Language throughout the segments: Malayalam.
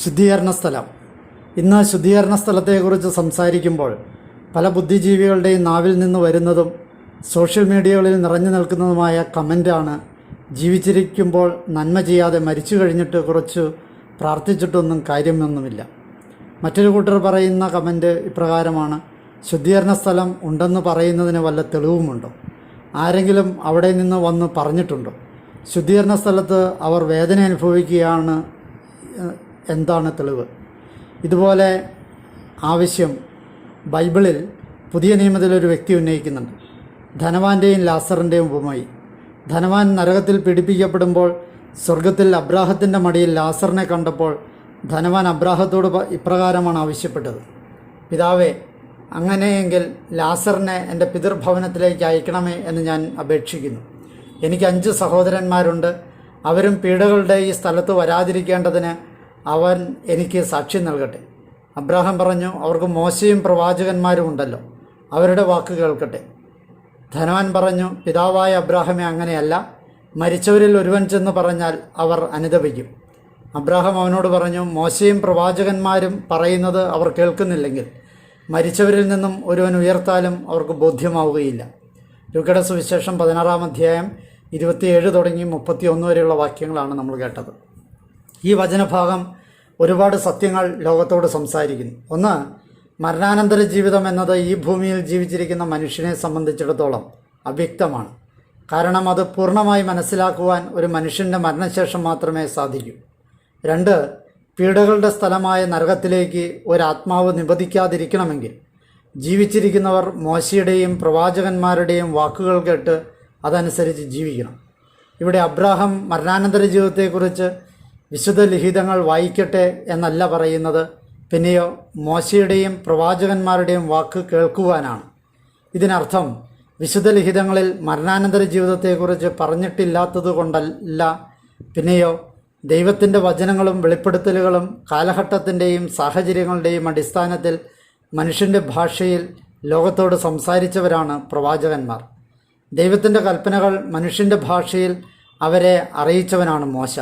ശുദ്ധീകരണ സ്ഥലം. ഇന്ന് ശുദ്ധീകരണ സ്ഥലത്തെക്കുറിച്ച് സംസാരിക്കുമ്പോൾ പല ബുദ്ധിജീവികളുടെയും നാവിൽ നിന്ന് വരുന്നതും സോഷ്യൽ മീഡിയകളിൽ നിറഞ്ഞു നിൽക്കുന്നതുമായ കമന്റാണ് ജീവിച്ചിരിക്കുമ്പോൾ നന്മ ചെയ്യാതെ മരിച്ചു കഴിഞ്ഞിട്ട് കുറച്ച് പ്രാർത്ഥിച്ചിട്ടൊന്നും കാര്യമൊന്നുമില്ല. മറ്റൊരു കൂട്ടർ പറയുന്ന കമന്റ് ഇപ്രകാരമാണ് ശുദ്ധീകരണ സ്ഥലം ഉണ്ടെന്ന് പറയുന്നതിന് വല്ല തെളിവുമുണ്ടോ? ആരെങ്കിലും അവിടെ നിന്ന് വന്ന് പറഞ്ഞിട്ടുണ്ടോ? ശുദ്ധീകരണ സ്ഥലത്ത് അവർ വേദന അനുഭവിക്കുകയാണ് എന്താണ് തെളിവ്? ഇതുപോലെ ആവശ്യം ബൈബിളിൽ പുതിയ നിയമത്തിൽ ഒരു വ്യക്തി ഉന്നയിക്കുന്നുണ്ട്. ധനവാന്റെയും ലാസറിന്റെയും ഉപമായി. ധനവാൻ നരകത്തിൽ പീഡിപ്പിക്കപ്പെടുമ്പോൾ സ്വർഗത്തിൽ അബ്രാഹത്തിന്റെ മടിയിൽ ലാസറിനെ കണ്ടപ്പോൾ ധനവാൻ അബ്രാഹത്തോട് ഇപ്രകാരമാണ് ആവശ്യപ്പെട്ടത്. പിതാവേ അങ്ങനെയെങ്കിൽ ലാസറിനെ എന്റെ പിതൃഭവനത്തിലേക്ക് അയക്കണമേ എന്ന് ഞാൻ അപേക്ഷിക്കുന്നു. എനിക്ക് അഞ്ച് സഹോദരന്മാരുണ്ട്. അവരും പീഡകളുടെ ഈ സ്ഥലത്ത് വരാതിരിക്കേണ്ടതിന് അവൻ എനിക്ക് സാക്ഷ്യം നൽകട്ടെ. അബ്രാഹാം പറഞ്ഞു അവർക്ക് മോശയും പ്രവാചകന്മാരും ഉണ്ടല്ലോ. അവരുടെ വാക്ക് കേൾക്കട്ടെ. ധനവാൻ പറഞ്ഞു പിതാവായ അബ്രാഹമേ അങ്ങനെയല്ല. മരിച്ചവരിൽ ഒരുവൻ ചെന്ന് പറഞ്ഞാൽ അവർ അനുദപിക്കും അബ്രാഹാം അവനോട് പറഞ്ഞു മോശയും പ്രവാചകന്മാരും പറയുന്നത് അവർ കേൾക്കുന്നില്ലെങ്കിൽ മരിച്ചവരിൽ നിന്നും ഒരുവൻ ഉയർത്താലും അവർക്ക് ബോധ്യമാവുകയില്ല. ലുക്കയുടെ സുവിശേഷം പതിനാറാം അധ്യായം ഇരുപത്തിയേഴ് തുടങ്ങി മുപ്പത്തി ഒന്ന് വരെയുള്ള വാക്യങ്ങളാണ് നമ്മൾ കേട്ടത്. ഈ വചനഭാഗം ഒരുപാട് സത്യങ്ങൾ ലോകത്തോട് സംസാരിക്കുന്നു. ഒന്ന് മരണാനന്തര ജീവിതം എന്നത് ഈ ഭൂമിയിൽ ജീവിച്ചിരിക്കുന്ന മനുഷ്യനെ സംബന്ധിച്ചിടത്തോളം അവ്യക്തമാണ്. കാരണം അത് പൂർണമായി മനസ്സിലാക്കുവാൻ ഒരു മനുഷ്യന്റെ മരണശേഷം മാത്രമേ സാധിക്കൂ. രണ്ട് പീഡകളുടെ സ്ഥലമായ നരകത്തിലേക്ക് ഒരാത്മാവ് നിബന്ധിക്കാതിരിക്കണമെങ്കിൽ ജീവിച്ചിരിക്കുന്നവർ മോശയുടെയും പ്രവാചകന്മാരുടെയും വാക്കുകൾ കേട്ട് അതനുസരിച്ച് ജീവിക്കണം. ഇവിടെ അബ്രാഹം മരണാനന്തര ജീവിതത്തെക്കുറിച്ച് വിശുദ്ധ ലിഖിതങ്ങൾ വായിക്കട്ടെ എന്നല്ല പറയുന്നത്. പിന്നെയോ മോശയുടെയും പ്രവാചകന്മാരുടെയും വാക്ക് കേൾക്കുവാനാണ്. ഇതിനർത്ഥം വിശുദ്ധ ലിഖിതങ്ങളിൽ മരണാനന്തര ജീവിതത്തെക്കുറിച്ച് പറഞ്ഞിട്ടില്ലാത്തത് കൊണ്ടല്ല പിന്നെയോ ദൈവത്തിന്റെ വചനങ്ങളും വെളിപ്പെടുത്തലുകളും കാലഘട്ടത്തിന്റെയും സാഹചര്യങ്ങളുടെയും അടിസ്ഥാനത്തിൽ മനുഷ്യന്റെ ഭാഷയിൽ ലോകത്തോട് സംസാരിച്ചവരാണ് പ്രവാചകന്മാർ. ദൈവത്തിന്റെ കൽപ്പനകൾ മനുഷ്യന്റെ ഭാഷയിൽ അവരെ അറിയിച്ചവനാണ് മോശ.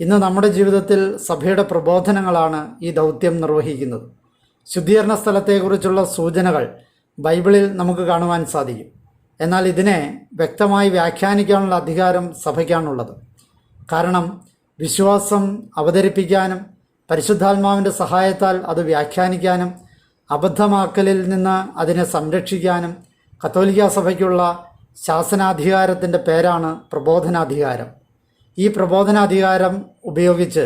ഇന്ന് നമ്മുടെ ജീവിതത്തിൽ സഭയുടെ പ്രബോധനങ്ങളാണ് ഈ ദൗത്യം നിർവഹിക്കുന്നത്. ശുദ്ധീകരണ സ്ഥലത്തെക്കുറിച്ചുള്ള സൂചനകൾ ബൈബിളിൽ നമുക്ക് കാണുവാൻ സാധിക്കും. എന്നാൽ ഇതിനെ വ്യക്തമായി വ്യാഖ്യാനിക്കാനുള്ള അധികാരം സഭയ്ക്കാണുള്ളത്. കാരണം വിശ്വാസം അവതരിപ്പിക്കാനും പരിശുദ്ധാത്മാവിന്റെ സഹായത്താൽ അത് വ്യാഖ്യാനിക്കാനും അബദ്ധമാക്കലിൽ നിന്ന് അതിനെ സംരക്ഷിക്കാനും കത്തോലിക്ക സഭയ്ക്കുള്ള ശാസനാധികാരത്തിന്റെ പേരാണ് പ്രബോധനാധികാരം. ഈ പ്രബോധനാധികാരം ഉപയോഗിച്ച്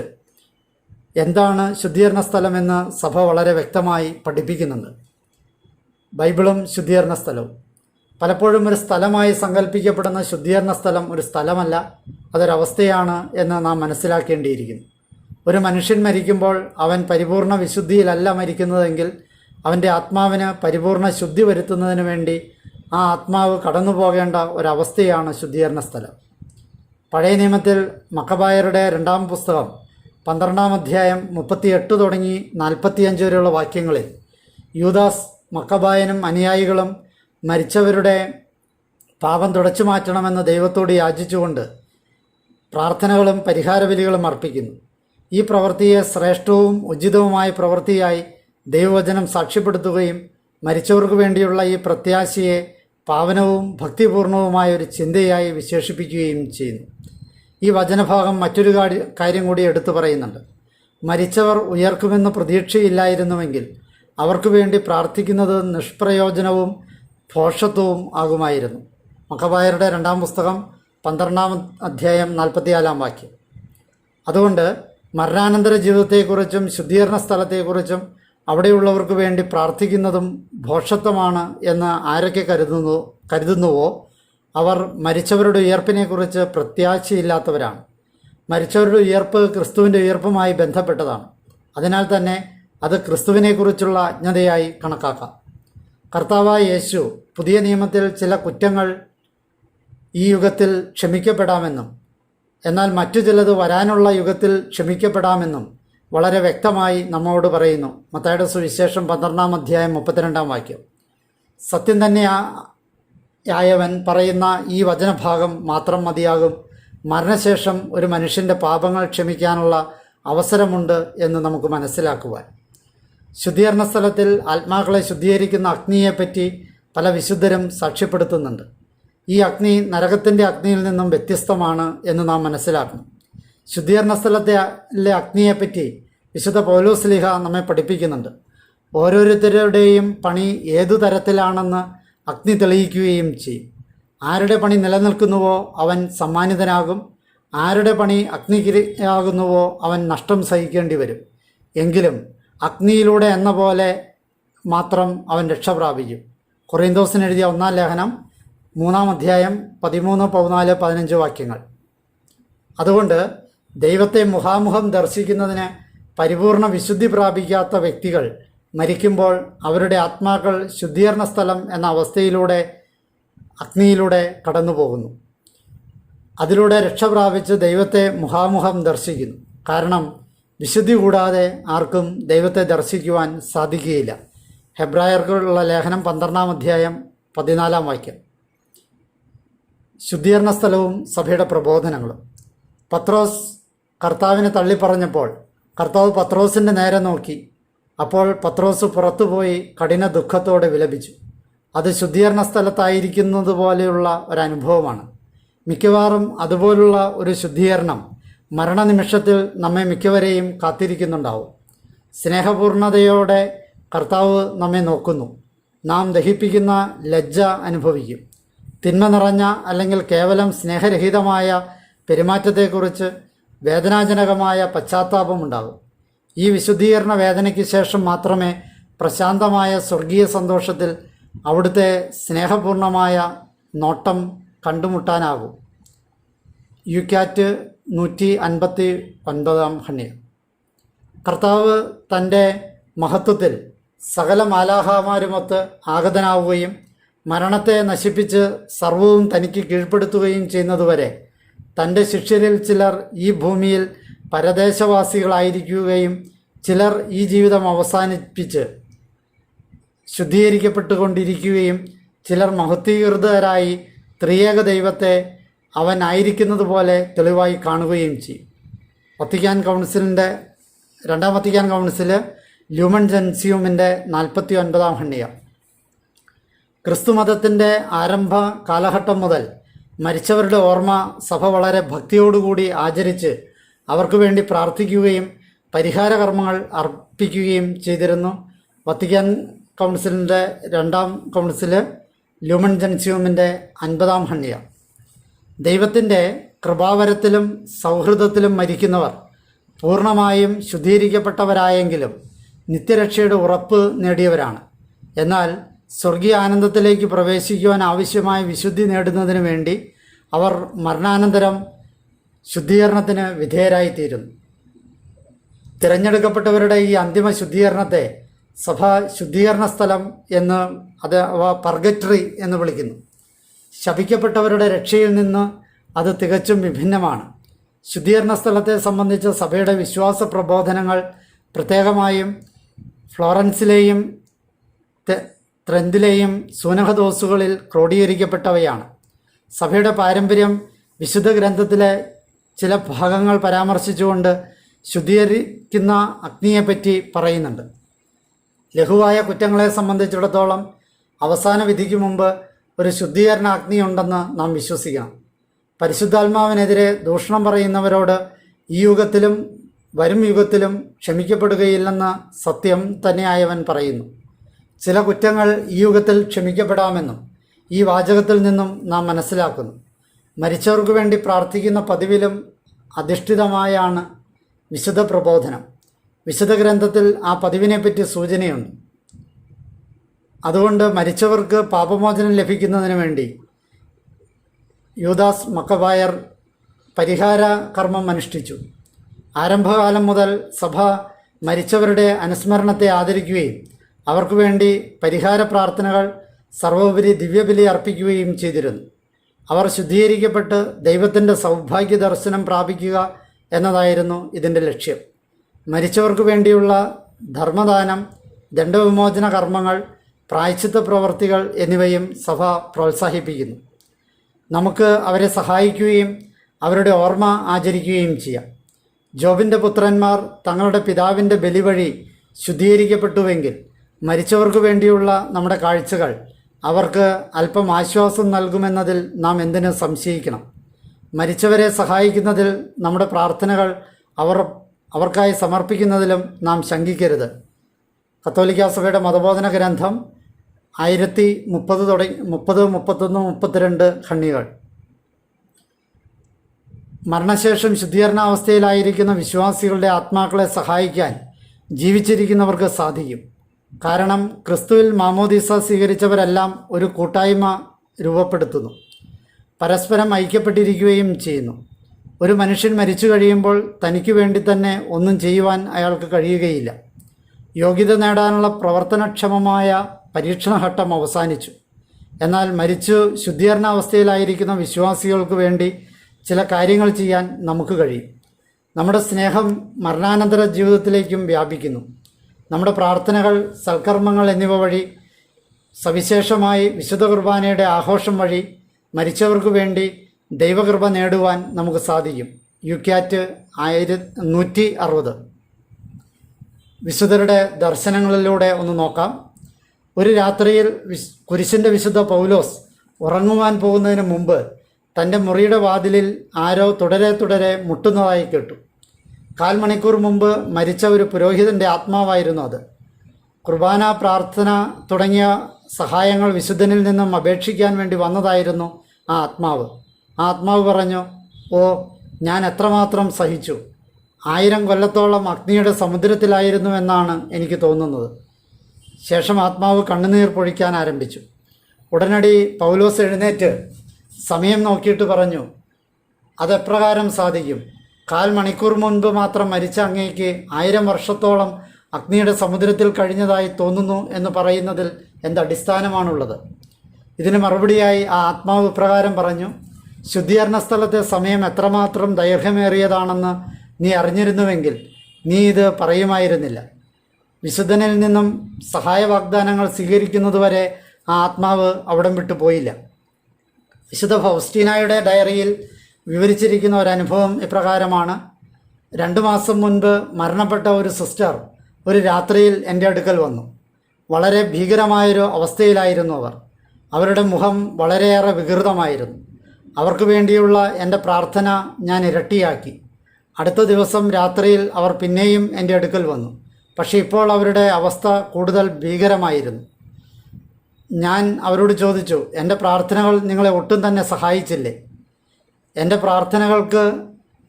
എന്താണ് ശുദ്ധീകരണ സ്ഥലമെന്ന് സഭ വളരെ വ്യക്തമായി പഠിപ്പിക്കുന്നുണ്ട്. ബൈബിളും ശുദ്ധീകരണ സ്ഥലവും പലപ്പോഴും ഒരു സ്ഥലമായി സങ്കല്പിക്കപ്പെടുന്ന ശുദ്ധീകരണ സ്ഥലം ഒരു സ്ഥലമല്ല അതൊരവസ്ഥയാണ് എന്ന് നാം മനസ്സിലാക്കേണ്ടിയിരിക്കുന്നു. ഒരു മനുഷ്യൻ മരിക്കുമ്പോൾ അവൻ പരിപൂർണ വിശുദ്ധിയിലല്ല മരിക്കുന്നതെങ്കിൽ അവന്റെ ആത്മാവിന് പരിപൂർണ ശുദ്ധി വരുത്തുന്നതിന് വേണ്ടി ആ ആത്മാവ് കടന്നു പോകേണ്ട ഒരവസ്ഥയാണ് ശുദ്ധീകരണ സ്ഥലം പഴയ നിയമത്തിൽ മക്കബായരുടെ രണ്ടാം പുസ്തകം പന്ത്രണ്ടാം അധ്യായം മുപ്പത്തിയെട്ട് തുടങ്ങി നാൽപ്പത്തിയഞ്ച് വരെയുള്ള വാക്യങ്ങളിൽ യൂദാസ് മക്കബായനും അനുയായികളും മരിച്ചവരുടെ പാപം തുടച്ചു മാറ്റണമെന്ന് ദൈവത്തോട് യാചിച്ചുകൊണ്ട് പ്രാർത്ഥനകളും പരിഹാരബലികളും അർപ്പിക്കുന്നു. ഈ പ്രവൃത്തിയെ ശ്രേഷ്ഠവും ഉചിതവുമായ പ്രവൃത്തിയായി ദൈവവചനം സാക്ഷ്യപ്പെടുത്തുകയും മരിച്ചവർക്ക് വേണ്ടിയുള്ള ഈ പ്രത്യാശയെ പാവനവും ഭക്തിപൂർണവുമായ ഒരു ചിന്തയായി വിശേഷിപ്പിക്കുകയും ചെയ്യുന്നു. ഈ വചനഭാഗം മറ്റൊരു കാര്യം കൂടി എടുത്തു പറയുന്നുണ്ട്. മരിച്ചവർ ഉയർക്കുമെന്ന് പ്രതീക്ഷയില്ലായിരുന്നുവെങ്കിൽ അവർക്ക് വേണ്ടി പ്രാർത്ഥിക്കുന്നത് നിഷ്പ്രയോജനവും ഭോഷത്വവും ആകുമായിരുന്നു. മക്കബായരുടെ രണ്ടാം പുസ്തകം പന്ത്രണ്ടാം അധ്യായം നാൽപ്പത്തിനാലാം വാക്യം. അതുകൊണ്ട് മരണാനന്തര ജീവിതത്തെക്കുറിച്ചും ശുദ്ധീകരണ സ്ഥലത്തെക്കുറിച്ചും അവിടെയുള്ളവർക്ക് വേണ്ടി പ്രാർത്ഥിക്കുന്നതും ഭോഷത്വമാണ് എന്ന് ആരൊക്കെ കരുതുന്നു കരുതുന്നുവോ? അവർ മരിച്ചവരുടെ ഉയർപ്പിനെക്കുറിച്ച് പ്രത്യാശയില്ലാത്തവരാണ്. മരിച്ചവരുടെ ഉയർപ്പ് ക്രിസ്തുവിന്റെ ഉയർപ്പുമായി ബന്ധപ്പെട്ടതാണ്. അതിനാൽ തന്നെ അത് ക്രിസ്തുവിനെക്കുറിച്ചുള്ള അജ്ഞതയായി കണക്കാക്കാം. കർത്താവായ യേശു പുതിയ നിയമത്തിൽ ചില കുറ്റങ്ങൾ ഈ യുഗത്തിൽ ക്ഷമിക്കപ്പെടാമെന്നും എന്നാൽ മറ്റു ചിലത് വരാനുള്ള യുഗത്തിൽ ക്ഷമിക്കപ്പെടാമെന്നും വളരെ വ്യക്തമായി നമ്മോട് പറയുന്നു. മത്തായുടെ സുവിശേഷം പന്ത്രണ്ടാം അധ്യായം മുപ്പത്തിരണ്ടാം വാക്യം. സത്യം തന്നെ ആയവൻ പറയുന്ന ഈ വചനഭാഗം മാത്രം മതിയാകും. മരണശേഷം ഒരു മനുഷ്യന്റെ പാപങ്ങൾ ക്ഷമിക്കാനുള്ള അവസരമുണ്ട് എന്ന് നമുക്ക് മനസ്സിലാക്കുവാൻ. ശുദ്ധീകരണ സ്ഥലത്തിൽ ആത്മാക്കളെ ശുദ്ധീകരിക്കുന്ന അഗ്നിയെപ്പറ്റി പല വിശുദ്ധരും സാക്ഷ്യപ്പെടുത്തുന്നുണ്ട്. ഈ അഗ്നി നരകത്തിന്റെ അഗ്നിയിൽ നിന്നും വ്യത്യസ്തമാണ് എന്ന് നാം മനസ്സിലാക്കണം ശുദ്ധീകരണ സ്ഥലത്തെ അഗ്നിയെപ്പറ്റി വിശുദ്ധ പൗലോസ്ലിഹ നമ്മെ പഠിപ്പിക്കുന്നുണ്ട്. ഓരോരുത്തരുടെയും പണി ഏതു തരത്തിലാണെന്ന് അഗ്നി തെളിയിക്കുകയും ചെയ്യും. ആരുടെ പണി നിലനിൽക്കുന്നുവോ അവൻ സമ്മാനിതനാകും. ആരുടെ പണി അഗ്നിക്കിരയാകുന്നുവോ അവൻ നഷ്ടം സഹിക്കേണ്ടി വരും. എങ്കിലും അഗ്നിയിലൂടെ എന്ന പോലെ മാത്രം അവൻ രക്ഷ പ്രാപിക്കും. കൊറിയന്തോസിന് എഴുതിയ ഒന്നാം ലേഖനം മൂന്നാം അധ്യായം പതിമൂന്ന് പതിനാല് പതിനഞ്ച് വാക്യങ്ങൾ. അതുകൊണ്ട് ദൈവത്തെ മുഖാമുഖം ദർശിക്കുന്നതിന് പരിപൂർണ വിശുദ്ധി പ്രാപിക്കാത്ത വ്യക്തികൾ മരിക്കുമ്പോൾ അവരുടെ ആത്മാക്കൾ ശുദ്ധീകരണ സ്ഥലം എന്ന അവസ്ഥയിലൂടെ അഗ്നിയിലൂടെ കടന്നു പോകുന്നു അതിലൂടെ രക്ഷ പ്രാപിച്ച് ദൈവത്തെ മുഖാമുഖം ദർശിക്കുന്നു. കാരണം വിശുദ്ധി കൂടാതെ ആർക്കും ദൈവത്തെ ദർശിക്കുവാൻ സാധിക്കുകയില്ല. ഹെബ്രായർക്കുള്ള ലേഖനം പന്ത്രണ്ടാം അധ്യായം പതിനാലാം വാക്യം. ശുദ്ധീകരണ സ്ഥലവും സഭയുടെ പ്രബോധനങ്ങളും. പത്രോസ് കർത്താവിനെ തള്ളിപ്പറഞ്ഞപ്പോൾ കർത്താവ് പത്രോസിന്റെ നേരെ നോക്കി അപ്പോൾ പത്രോസ് പുറത്തുപോയി കഠിന ദുഃഖത്തോടെ വിലപിച്ചു. അത് ശുദ്ധീകരണ സ്ഥലത്തായിരിക്കുന്നത് പോലെയുള്ള ഒരനുഭവമാണ്. മിക്കവാറും അതുപോലുള്ള ഒരു ശുദ്ധീകരണം മരണനിമിഷത്തിൽ നമ്മെ മിക്കവരെയും കാത്തിരിക്കുന്നുണ്ടാവും. സ്നേഹപൂർണതയോടെ കർത്താവ് നമ്മെ നോക്കുന്നു. നാം ദഹിപ്പിക്കുന്ന ലജ്ജ അനുഭവിക്കും. തിന്മ നിറഞ്ഞ അല്ലെങ്കിൽ കേവലം സ്നേഹരഹിതമായ പെരുമാറ്റത്തെക്കുറിച്ച് വേദനാജനകമായ പശ്ചാത്താപമുണ്ടാകും. ഈ വിശുദ്ധീകരണ വേദനയ്ക്ക് ശേഷം മാത്രമേ പ്രശാന്തമായ സ്വർഗീയ സന്തോഷത്തിൽ അവിടുത്തെ സ്നേഹപൂർണമായ നോട്ടം കണ്ടുമുട്ടാനാകൂ. യു ക്യാറ്റ് നൂറ്റി അൻപത്തി ഒൻപതാം ഹണ്യ കർത്താവ് തന്റെ മഹത്വത്തിൽ സകല മാലാഹമാരുമൊത്ത് ആഗതനാവുകയും മരണത്തെ നശിപ്പിച്ച് സർവവും തനിക്ക് കീഴ്പ്പെടുത്തുകയും ചെയ്യുന്നതുവരെ തന്റെ ശിഷ്യരിൽ ചിലർ ഈ ഭൂമിയിൽ പരദേശവാസികളായിരിക്കുകയും ചിലർ ഈ ജീവിതം അവസാനിപ്പിച്ച് ശുദ്ധീകരിക്കപ്പെട്ടുകൊണ്ടിരിക്കുകയും ചിലർ മഹത്വീകൃതരായി ത്രിയേക ദൈവത്തെ അവൻ ആയിരിക്കുന്നത് പോലെ തെളിവായി കാണുകയും ചെയ്യും. വത്തിക്കാൻ കൗൺസിലിന്റെ രണ്ടാം വത്തിക്കാൻ കൗൺസിൽ ലൂമൺ ജൻസ്യൂമിന്റെ നാൽപ്പത്തി ഒൻപതാം ഖണ്ഡിക ക്രിസ്തുമതത്തിന്റെ ആരംഭ കാലഘട്ടം മുതൽ മരിച്ചവരുടെ ഓർമ്മ സഭ വളരെ ഭക്തിയോടുകൂടി ആചരിച്ച് അവർക്ക് വേണ്ടി പ്രാർത്ഥിക്കുകയും പരിഹാര കർമ്മങ്ങൾ അർപ്പിക്കുകയും ചെയ്തിരുന്നു. വത്തിക്കാൻ കൗൺസിലിന്റെ രണ്ടാം കൗൺസിൽ ലുമൺ ജൻസ്യൂമിന്റെ അൻപതാം ഹണ്ണിയ. ദൈവത്തിന്റെ കൃപാവരത്തിലും സൗഹൃദത്തിലും മരിക്കുന്നവർ പൂർണമായും ശുദ്ധീകരിക്കപ്പെട്ടവരായെങ്കിലും നിത്യരക്ഷയുടെ ഉറപ്പ് നേടിയവരാണ്. എന്നാൽ സ്വർഗീയ ആനന്ദത്തിലേക്ക് പ്രവേശിക്കുവാൻ ആവശ്യമായ വിശുദ്ധി നേടുന്നതിന് വേണ്ടി അവർ മരണാനന്തരം ശുദ്ധീകരണത്തിന് വിധേയരായിത്തീരുന്നു. തിരഞ്ഞെടുക്കപ്പെട്ടവരുടെ ഈ അന്തിമ ശുദ്ധീകരണത്തെ സഭ ശുദ്ധീകരണ സ്ഥലം എന്ന് അത് പർഗറ്ററി എന്ന് വിളിക്കുന്നു. ശപിക്കപ്പെട്ടവരുടെ രക്ഷയിൽ നിന്ന് അത് തികച്ചും വിഭിന്നമാണ്. ശുദ്ധീകരണ സ്ഥലത്തെ സംബന്ധിച്ച് സഭയുടെ വിശ്വാസ പ്രബോധനങ്ങൾ പ്രത്യേകമായും ഫ്ലോറൻസിലെയും ത്രന്തിലെയും സൂനഹദോസുകളിൽ ക്രോഡീകരിക്കപ്പെട്ടവയാണ്. സഭയുടെ പാരമ്പര്യം വിശുദ്ധ ഗ്രന്ഥത്തിലെ ചില ഭാഗങ്ങൾ പരാമർശിച്ചുകൊണ്ട് ശുദ്ധീകരിക്കുന്ന അഗ്നിയെപ്പറ്റി പറയുന്നുണ്ട്. ലഘുവായ കുറ്റങ്ങളെ സംബന്ധിച്ചിടത്തോളം അവസാന വിധിക്ക് മുമ്പ് ഒരു ശുദ്ധീകരണ അഗ്നിയുണ്ടെന്ന് നാം വിശ്വസിക്കണം. പരിശുദ്ധാത്മാവിനെതിരെ ദൂഷണം പറയുന്നവരോട് ഈ യുഗത്തിലും വരും യുഗത്തിലും ക്ഷമിക്കപ്പെടുകയില്ലെന്ന സത്യം തന്നെയായവൻ പറയുന്നു. ചില കുറ്റങ്ങൾ ഈ യുഗത്തിൽ ക്ഷമിക്കപ്പെടാമെന്നും ഈ വാചകത്തിൽ നിന്നും നാം മനസ്സിലാക്കുന്നു. മരിച്ചവർക്ക് വേണ്ടി പ്രാർത്ഥിക്കുന്ന പതിവിലും അധിഷ്ഠിതമായാണ് വിശുദ്ധ പ്രബോധനം. വിശുദ്ധ ഗ്രന്ഥത്തിൽ ആ പതിവിനെപ്പറ്റി സൂചനയുണ്ട്. അതുകൊണ്ട് മരിച്ചവർക്ക് പാപമോചനം ലഭിക്കുന്നതിന് വേണ്ടി യൂദാസ് മക്കബായർ പരിഹാര കർമ്മം അനുഷ്ഠിച്ചു. ആരംഭകാലം മുതൽ സഭ മരിച്ചവരുടെ അനുസ്മരണത്തെ ആദരിക്കുകയും അവർക്ക് വേണ്ടി പരിഹാര പ്രാർത്ഥനകൾ സർവോപരി ദിവ്യബലി അർപ്പിക്കുകയും ചെയ്തിരുന്നു. അവർ ശുദ്ധീകരിക്കപ്പെട്ട് ദൈവത്തിന്റെ സൗഭാഗ്യ ദർശനം പ്രാപിക്കുക എന്നതായിരുന്നു ഇതിന്റെ ലക്ഷ്യം. മരിച്ചവർക്ക് വേണ്ടിയുള്ള ധർമ്മദാനം ദണ്ഡവിമോചന കർമ്മങ്ങൾ പ്രായച്ചിത്ത പ്രവർത്തികൾ എന്നിവയും സഭ പ്രോത്സാഹിപ്പിക്കുന്നു. നമുക്ക് അവരെ സഹായിക്കുകയും അവരുടെ ഓർമ്മ ആചരിക്കുകയും ചെയ്യാം. ജോബിന്റെ പുത്രന്മാർ തങ്ങളുടെ പിതാവിന്റെ ബലി വഴി ശുദ്ധീകരിക്കപ്പെട്ടുവെങ്കിൽ മരിച്ചവർക്ക് വേണ്ടിയുള്ള നമ്മുടെ കാഴ്ചകൾ അവർക്ക് അല്പം ആശ്വാസം നൽകുമെന്നതിൽ നാം എന്തിനു സംശയിക്കണം? മരിച്ചവരെ സഹായിക്കുന്നതിൽ നമ്മുടെ പ്രാർത്ഥനകൾ അവർ അവർക്കായി സമർപ്പിക്കുന്നതിലും നാം ശങ്കിക്കരുത്. കത്തോലിക്ക സഭയുടെ മതബോധന ഗ്രന്ഥം ആയിരത്തി മുപ്പത് തുടങ്ങി മുപ്പത് മുപ്പത്തൊന്ന് മുപ്പത്തിരണ്ട് ഖണ്ണികൾ മരണശേഷം ശുദ്ധീകരണാവസ്ഥയിലായിരിക്കുന്ന വിശ്വാസികളുടെ ആത്മാക്കളെ സഹായിക്കാൻ ജീവിച്ചിരിക്കുന്നവർക്ക് സാധിക്കും. കാരണം ക്രിസ്തുവിൽ മാമോദീസ സ്വീകരിച്ചവരെല്ലാം ഒരു കൂട്ടായ്മ രൂപപ്പെടുത്തുന്നു. പരസ്പരം ഐക്യപ്പെട്ടിരിക്കുകയും ചെയ്യുന്നു. ഒരു മനുഷ്യൻ മരിച്ചു കഴിയുമ്പോൾ തനിക്ക് വേണ്ടി തന്നെ ഒന്നും ചെയ്യുവാൻ അയാൾക്ക് കഴിയുകയില്ല. യോഗ്യത നേടാനുള്ള പ്രവർത്തനക്ഷമമായ പരീക്ഷണഘട്ടം അവസാനിച്ചു. എന്നാൽ മരിച്ചു ശുദ്ധീകരണ അവസ്ഥയിലായിരിക്കുന്ന വിശ്വാസികൾക്ക് വേണ്ടി ചില കാര്യങ്ങൾ ചെയ്യാൻ നമുക്ക് കഴിയും. നമ്മുടെ സ്നേഹം മരണാനന്തര ജീവിതത്തിലേക്കും വ്യാപിക്കുന്നു. നമ്മുടെ പ്രാർത്ഥനകൾ സൽക്കർമ്മങ്ങൾ എന്നിവ വഴി സവിശേഷമായി വിശുദ്ധ കുർബാനയുടെ ആഘോഷം വഴി മരിച്ചവർക്ക് വേണ്ടി ദൈവകൃപ നേടുവാൻ നമുക്ക് സാധിക്കും. യു ക്യാറ്റ് ആയിര നൂറ്റി അറുപത് വിശുദ്ധരുടെ ദർശനങ്ങളിലൂടെ ഒന്ന് നോക്കാം. ഒരു രാത്രിയിൽ വിശ് കുരിശിന്റെ വിശുദ്ധ പൗലോസ് ഉറങ്ങുവാൻ പോകുന്നതിന് മുമ്പ് തന്റെ മുറിയുടെ വാതിലിൽ ആരോ തുടരെ തുടരെ മുട്ടുന്നതായി കേട്ടു. കാൽ മണിക്കൂർ മുമ്പ് മരിച്ച ഒരു പുരോഹിതന്റെ ആത്മാവായിരുന്നു അത്. കുർബാന പ്രാർത്ഥന തുടങ്ങിയ സഹായങ്ങൾ വിശുദ്ധനിൽ നിന്നും അപേക്ഷിക്കാൻ വേണ്ടി വന്നതായിരുന്നു ആ ആത്മാവ്. ആ ആത്മാവ് പറഞ്ഞു ഓ ഞാൻ എത്രമാത്രം സഹിച്ചു. ആയിരം കൊല്ലത്തോളം അഗ്നിയുടെ സമുദ്രത്തിലായിരുന്നു എന്നാണ് എനിക്ക് തോന്നുന്നത്. ശേഷം ആത്മാവ് കണ്ണുനീർ പൊഴിക്കാൻ ആരംഭിച്ചു. ഉടനടി പൗലോസ് എഴുന്നേറ്റ് സമയം നോക്കിയിട്ട് പറഞ്ഞു അതെപ്രകാരം സാധിക്കും? കാൽ മണിക്കൂർ മുൻപ് മാത്രം മരിച്ച അങ്ങേക്ക് ആയിരം വർഷത്തോളം അഗ്നിയുടെ സമുദ്രത്തിൽ കഴിഞ്ഞതായി തോന്നുന്നു എന്ന് പറയുന്നതിൽ എന്തടിസ്ഥാനമാണുള്ളത് ഇതിന് മറുപടിയായി ആ ആത്മാവ് ഇപ്രകാരം പറഞ്ഞു ശുദ്ധീകരണ സ്ഥലത്തെ സമയം എത്രമാത്രം ദൈർഘ്യമേറിയതാണെന്ന് നീ അറിഞ്ഞിരുന്നുവെങ്കിൽ നീ ഇത് പറയുമായിരുന്നില്ല. വിശുദ്ധനിൽ നിന്നും സഹായ വാഗ്ദാനങ്ങൾ സ്വീകരിക്കുന്നതുവരെ ആ ആത്മാവ് അവിടം വിട്ടു പോയില്ല വിശുദ്ധ ഫൗസ്റ്റീനായുടെ ഡയറിയിൽ വിവരിച്ചിരിക്കുന്ന ഒരു അനുഭവം ഇപ്രകാരമാണ്. രണ്ട് മാസം മുൻപ് മരണപ്പെട്ട ഒരു സിസ്റ്റർ ഒരു രാത്രിയിൽ എന്റെ അടുക്കൽ വന്നു. വളരെ ഭീകരമായൊരു അവസ്ഥയിലായിരുന്നു അവർ. അവരുടെ മുഖം വളരെയേറെ വികൃതമായിരുന്നു. അവർക്ക് വേണ്ടിയുള്ള എന്റെ പ്രാർത്ഥന ഞാൻ ഇരട്ടിയാക്കി. അടുത്ത ദിവസം രാത്രിയിൽ അവർ പിന്നെയും എന്റെ അടുക്കൽ വന്നു. പക്ഷേ ഇപ്പോൾ അവരുടെ അവസ്ഥ കൂടുതൽ ഭീകരമായിരുന്നു. ഞാൻ അവരോട് ചോദിച്ചു എന്റെ പ്രാർത്ഥനകൾ നിങ്ങളെ ഒട്ടും തന്നെ സഹായിച്ചില്ലേ? എന്റെ പ്രാർത്ഥനകൾക്ക്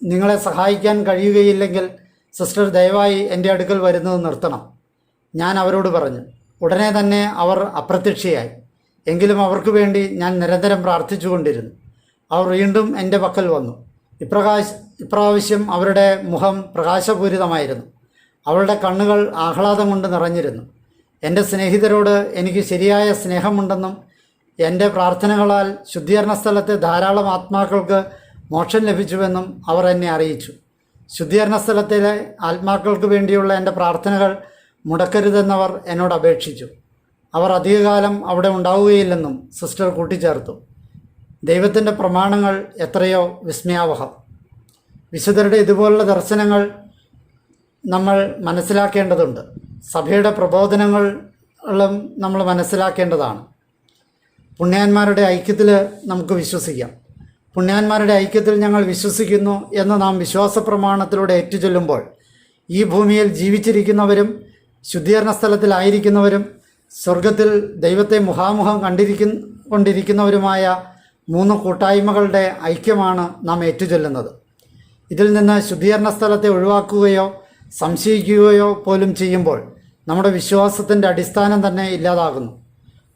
നിങ്ങളെ സഹായിക്കാൻ കഴിയുകയില്ലെങ്കിൽ സിസ്റ്റർ ദയവായി എന്റെ അടുക്കൽ വരുന്നത് നിർത്തണം. ഞാൻ അവരോട് പറഞ്ഞു ഉടനെ തന്നെ അവർ അപ്രത്യക്ഷയായി. എങ്കിലും അവർക്ക് വേണ്ടി ഞാൻ നിരന്തരം പ്രാർത്ഥിച്ചുകൊണ്ടിരുന്നു. അവർ വീണ്ടും എന്റെ പക്കൽ വന്നു. ഇപ്രകാശ ഇപ്രാവശ്യം അവരുടെ മുഖം പ്രകാശപൂരിതമായിരുന്നു. അവളുടെ കണ്ണുകൾ ആഹ്ലാദം കൊണ്ട് നിറഞ്ഞിരുന്നു. എന്റെ സ്നേഹിതരോട് എനിക്ക് ശരിയായ സ്നേഹമുണ്ടെന്നും എന്റെ പ്രാർത്ഥനകളാൽ ശുദ്ധീകരണ സ്ഥലത്തെ ധാരാളം ആത്മാക്കൾക്ക് മോക്ഷം ലഭിച്ചുവെന്നും അവർ എന്നെ അറിയിച്ചു. ശുദ്ധീകരണ സ്ഥലത്തിലെ ആത്മാക്കൾക്ക് വേണ്ടിയുള്ള എന്റെ പ്രാർത്ഥനകൾ മുടക്കരുതെന്നവർ എന്നോട് അപേക്ഷിച്ചു. അവർ അധികകാലം അവിടെ ഉണ്ടാവുകയില്ലെന്നും സിസ്റ്റർ കൂട്ടിച്ചേർത്തു. ദൈവത്തിന്റെ പ്രമാണങ്ങൾ എത്രയോ വിസ്മയാവഹം. വിശുദ്ധരുടെ ഇതുപോലുള്ള ദർശനങ്ങൾ നമ്മൾ മനസ്സിലാക്കേണ്ടതുണ്ട്. സഭയുടെ പ്രബോധനങ്ങളും നമ്മൾ മനസ്സിലാക്കേണ്ടതാണ്. പുണ്യാന്മാരുടെ ഐക്യത്തിൽ നമുക്ക് വിശ്വസിക്കാം. പുണ്യാന്മാരുടെ ഐക്യത്തിൽ ഞങ്ങൾ വിശ്വസിക്കുന്നു എന്ന് നാം വിശ്വാസ പ്രമാണത്തിലൂടെ ഏറ്റുചൊല്ലുമ്പോൾ ഈ ഭൂമിയിൽ ജീവിച്ചിരിക്കുന്നവരും ശുദ്ധീകരണ സ്ഥലത്തിലായിരിക്കുന്നവരും സ്വർഗത്തിൽ ദൈവത്തെ മുഖാമുഖം കണ്ടിരിക്കുന്ന കൊണ്ടിരിക്കുന്നവരുമായ മൂന്ന് കൂട്ടായ്മകളുടെ ഐക്യമാണ് നാം ഏറ്റുചൊല്ലുന്നത്. ഇതിൽ നിന്ന് ശുദ്ധീകരണ സ്ഥലത്തെ ഒഴിവാക്കുകയോ സംശയിക്കുകയോ പോലും ചെയ്യുമ്പോൾ നമ്മുടെ വിശ്വാസത്തിന്റെ അടിസ്ഥാനം തന്നെ ഇല്ലാതാകുന്നു.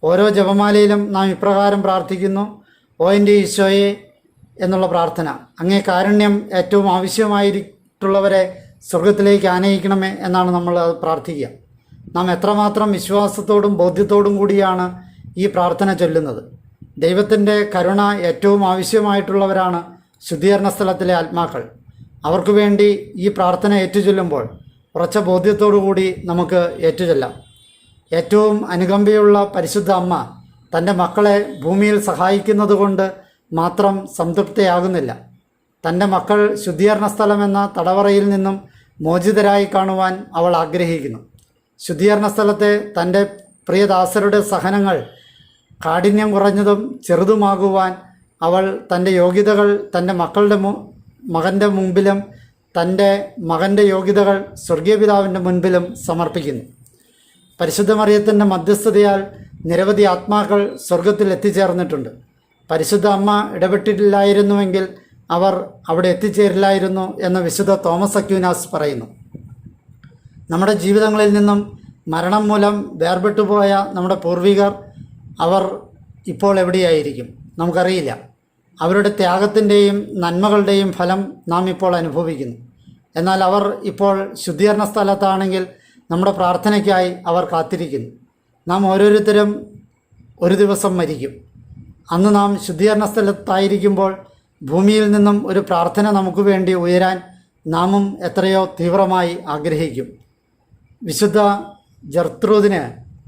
ഓരോ ജപമാലയിലും നാം ഇപ്രകാരം പ്രാർത്ഥിക്കുന്നു. ഓ എന്റെ ഈശോയെ എന്നുള്ള പ്രാർത്ഥന. അങ്ങേ കാരുണ്യം ഏറ്റവും ആവശ്യമായിട്ടുള്ളവരെ സ്വർഗത്തിലേക്ക് ആനയിക്കണമേ എന്നാണ് നമ്മൾ പ്രാർത്ഥിക്കുക. നാം എത്രമാത്രം വിശ്വാസത്തോടും ബോധ്യത്തോടും കൂടിയാണ് ഈ പ്രാർത്ഥന ചൊല്ലുന്നത്. ദൈവത്തിന്റെ കരുണ ഏറ്റവും ആവശ്യമായിട്ടുള്ളവരാണ് ശുദ്ധീകരണ സ്ഥലത്തിലെ ആത്മാക്കൾ. അവർക്ക് വേണ്ടി ഈ പ്രാർത്ഥന ഏറ്റുചൊല്ലുമ്പോൾ ഉറച്ച ബോധ്യത്തോടു കൂടി നമുക്ക് ഏറ്റുചൊല്ലാം. ഏറ്റവും അനുകമ്പയുള്ള പരിശുദ്ധ അമ്മ തന്റെ മക്കളെ ഭൂമിയിൽ സഹായിക്കുന്നതുകൊണ്ട് മാത്രം സംതൃപ്തിയാകുന്നില്ല. തന്റെ മക്കൾ ശുദ്ധീകരണ സ്ഥലമെന്ന തടവറയിൽ നിന്നും മോചിതരായി കാണുവാൻ അവൾ ആഗ്രഹിക്കുന്നു. ശുദ്ധീകരണ സ്ഥലത്തെ തന്റെ പ്രിയദാസരുടെ സഹനങ്ങൾ കാഠിന്യം കുറഞ്ഞതും ചെറുതുമാകുവാൻ അവൾ തന്റെ യോഗ്യതകൾ തന്റെ മക്കളുടെ മു മകന്റെ മുമ്പിലും തന്റെ മകന്റെ യോഗ്യതകൾ സ്വർഗീയ പിതാവിന്റെ മുൻപിലും സമർപ്പിക്കുന്നു. പരിശുദ്ധ മറിയത്തിന്റെ മധ്യസ്ഥതയാൽ നിരവധി ആത്മാക്കൾ സ്വർഗത്തിൽ എത്തിച്ചേർന്നിട്ടുണ്ട്. പരിശുദ്ധ അമ്മ ഇടപെട്ടിട്ടില്ലായിരുന്നുവെങ്കിൽ അവർ അവിടെ എത്തിച്ചേരില്ലായിരുന്നു എന്ന് വിശുദ്ധ തോമസ് അക്യൂനാസ് പറയുന്നു. നമ്മുടെ ജീവിതങ്ങളിൽ നിന്നും മരണം മൂലം വേർപെട്ടുപോയ നമ്മുടെ പൂർവികർ അവർ ഇപ്പോൾ എവിടെയായിരിക്കും? നമുക്കറിയില്ല. അവരുടെ ത്യാഗത്തിന്റെയും നന്മകളുടെയും ഫലം നാം ഇപ്പോൾ അനുഭവിക്കുന്നു. എന്നാൽ അവർ ഇപ്പോൾ ശുദ്ധീകരണ സ്ഥലത്താണെങ്കിൽ നമ്മുടെ പ്രാർത്ഥനയ്ക്കായി അവർ കാത്തിരിക്കുന്നു. നാം ഓരോരുത്തരും ഒരു ദിവസം മരിക്കും. അന്ന് നാം ശുദ്ധീകരണ സ്ഥലത്തായിരിക്കുമ്പോൾ ഭൂമിയിൽ നിന്നും ഒരു പ്രാർത്ഥന നമുക്ക് വേണ്ടി ഉയരാൻ നാമും എത്രയോ തീവ്രമായി ആഗ്രഹിക്കും. വിശുദ്ധ ജർത്രൂദിന്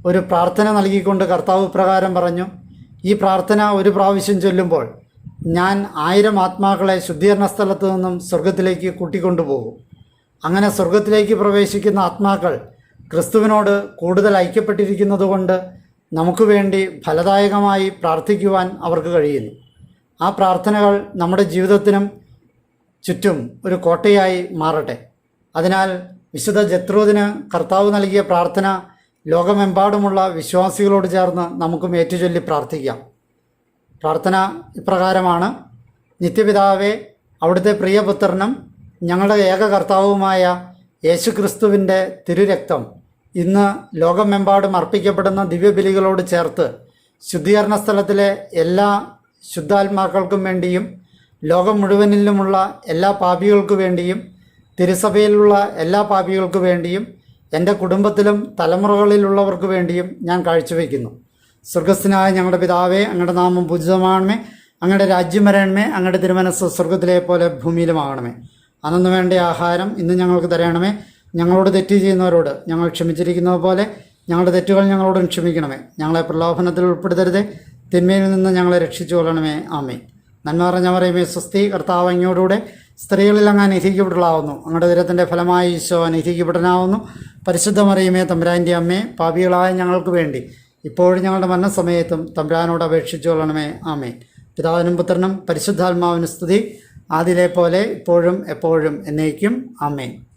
ഒരു പ്രാർത്ഥന നൽകിക്കൊണ്ട് കർത്താവ് പ്രകാരം പറഞ്ഞു ഈ പ്രാർത്ഥന ഒരു പ്രാവശ്യം ചൊല്ലുമ്പോൾ ഞാൻ ആയിരം ആത്മാക്കളെ ശുദ്ധീകരണ സ്ഥലത്തു നിന്നും സ്വർഗത്തിലേക്ക് കൂട്ടിക്കൊണ്ടുപോകും. അങ്ങനെ സ്വർഗത്തിലേക്ക് പ്രവേശിക്കുന്ന ആത്മാക്കൾ ക്രിസ്തുവിനോട് കൂടുതൽ ഐക്യപ്പെട്ടിരിക്കുന്നതുകൊണ്ട് നമുക്ക് വേണ്ടി ഫലദായകമായി പ്രാർത്ഥിക്കുവാൻ അവർക്ക് കഴിയുന്നു. ആ പ്രാർത്ഥനകൾ നമ്മുടെ ജീവിതത്തിനും ചുറ്റും ഒരു കോട്ടയായി മാറട്ടെ. അതിനാൽ വിശുദ്ധ ജത്രൂദിന് കർത്താവ് നൽകിയ പ്രാർത്ഥന ലോകമെമ്പാടുമുള്ള വിശ്വാസികളോട് ചേർന്ന് നമുക്കും ഏറ്റുചൊല്ലി പ്രാർത്ഥിക്കാം. പ്രാർത്ഥന ഇപ്രകാരമാണ്. നിത്യപിതാവെ അവിടുത്തെ പ്രിയപുത്രനും ഞങ്ങളുടെ ഏക കർത്താവുമായ യേശുക്രിസ്തുവിന്റെ തിരുരക്തം ഇന്ന് ലോകമെമ്പാടും അർപ്പിക്കപ്പെടുന്ന ദിവ്യബലികളോട് ചേർത്ത് ശുദ്ധീകരണ സ്ഥലത്തിലെ എല്ലാ ശുദ്ധാത്മാക്കൾക്കും വേണ്ടിയും ലോകം മുഴുവനിലുമുള്ള എല്ലാ പാപികൾക്കു വേണ്ടിയും തിരുസഭയിലുള്ള എല്ലാ പാപികൾക്കു വേണ്ടിയും എന്റെ കുടുംബത്തിലും തലമുറകളിലുള്ളവർക്ക് വേണ്ടിയും ഞാൻ കാഴ്ചവെക്കുന്നു സ്വർഗസ്ഥനായ ഞങ്ങളുടെ പിതാവേ അങ്ങയുടെ നാമം പൂജിതമാണമേ അങ്ങയുടെ രാജ്യം വരണമേ. അങ്ങയുടെ തിരുമനസ് സ്വർഗത്തിലെ പോലെ ഭൂമിയിലുമാകണമേ. അന്നു വേണ്ട ആഹാരം ഇന്ന് ഞങ്ങൾക്ക് തരണമേ. ഞങ്ങളോട് തെറ്റ് ചെയ്യുന്നവരോട് ഞങ്ങൾ ക്ഷമിച്ചിരിക്കുന്നത് പോലെ ഞങ്ങളുടെ തെറ്റുകൾ ഞങ്ങളോടും ക്ഷമിക്കണമേ. ഞങ്ങളെ പ്രലോഭനത്തിൽ ഉൾപ്പെടുത്തരുതേ. തിന്മയിൽ നിന്ന് ഞങ്ങളെ രക്ഷിച്ചു കൊള്ളണമേ. ആമേ നന്മ പറഞ്ഞ പറയുമേ സ്വസ്തി കർത്താവ് അങ്ങയോടുകൂടെ സ്ത്രീകളിൽ അങ്ങ് അനുഗ്രഹിക്കപ്പെട്ടുള്ളാവുന്നു അങ്ങയുടെ ദുരത്തിന്റെ ഫലമായി ഈശോ അനുഗ്രഹിക്കപ്പെടാനാവുന്നു പരിശുദ്ധമറിയുമേ തമ്പുരാന്റെ അമ്മേ പാപികളായ ഞങ്ങൾക്ക് വേണ്ടി ഇപ്പോഴും ഞങ്ങളുടെ മരണസമയത്തും തമ്പുരാനോട് അപേക്ഷിച്ചു കൊള്ളണമേ. ആമേ പിതാവിനും പുത്രനും പരിശുദ്ധാത്മാവിനും സ്തുതി. ആദിലെ പോലെ ഇപ്പോഴും എപ്പോഴും എന്നേക്കും. ആമേൻ.